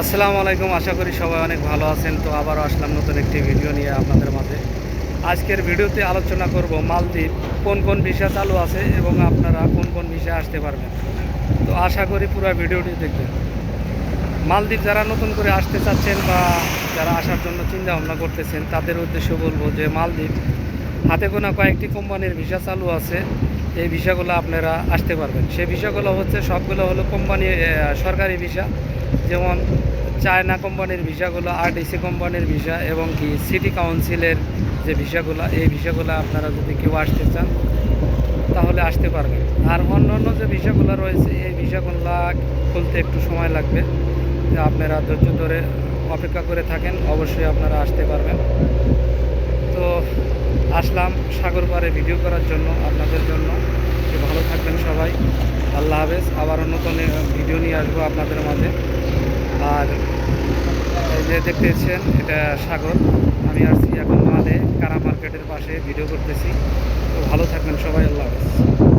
আসসালামু আলাইকুম, আশা করি সবাই অনেক ভালো আছেন। তো আবারও আসলাম নতুন একটি ভিডিও নিয়ে আপনাদের মাঝে। আজকের ভিডিওতে আলোচনা করব মালদ্বীপ, কোন কোন ভিসা চালু আছে এবং আপনারা কোন কোন ভিসা আসতে পারবেন। তো আশা করি পুরো ভিডিওটি দেখবেন। মালদ্বীপ যারা নতুন করে আসতে চাচ্ছেন বা যারা আসার জন্য চিন্তা ভাবনা করতেছেন, তাদের উদ্দেশ্যে বলব যে মালদ্বীপ, হাতে গোনা কয়েকটি কোম্পানির ভিসা চালু আছে। এই ভিসাগুলো আপনারা আসতে পারবেন। সেই ভিসাগুলো হচ্ছে সবগুলো হলো কোম্পানি সরকারি ভিসা। যেমন চায়না কোম্পানির ভিসাগুলো, আরডিসি কোম্পানির ভিসা এবং কি সিটি কাউন্সিলের যে ভিসাগুলো, এই ভিসাগুলো আপনারা যদি কেউ আসতে চান, তাহলে আসতে পারবেন। আর অন্য অন্য যে ভিসাগুলো রয়েছে, এই ভিসাগুলো খুলতে একটু সময় লাগবে। যে আপনারা ধৈর্য ধরে অপেক্ষা করে থাকেন, অবশ্যই আপনারা আসতে পারবেন। তো আসলাম সাগর পাড়ে ভিডিও করার জন্য আপনাদের জন্য। ভালো থাকবেন সবাই। আল্লাহ হাফেজ। আবারও নতুন ভিডিও নিয়ে আসব আপনাদের মাঝে। আর এই যে দেখতেছেন এটা সাগর। আমি আসছি এখন মালে, কারা মার্কেটের পাশে ভিডিও করতেছি। তো ভালো থাকবেন সবাই, আল্লাহ হাফেজ।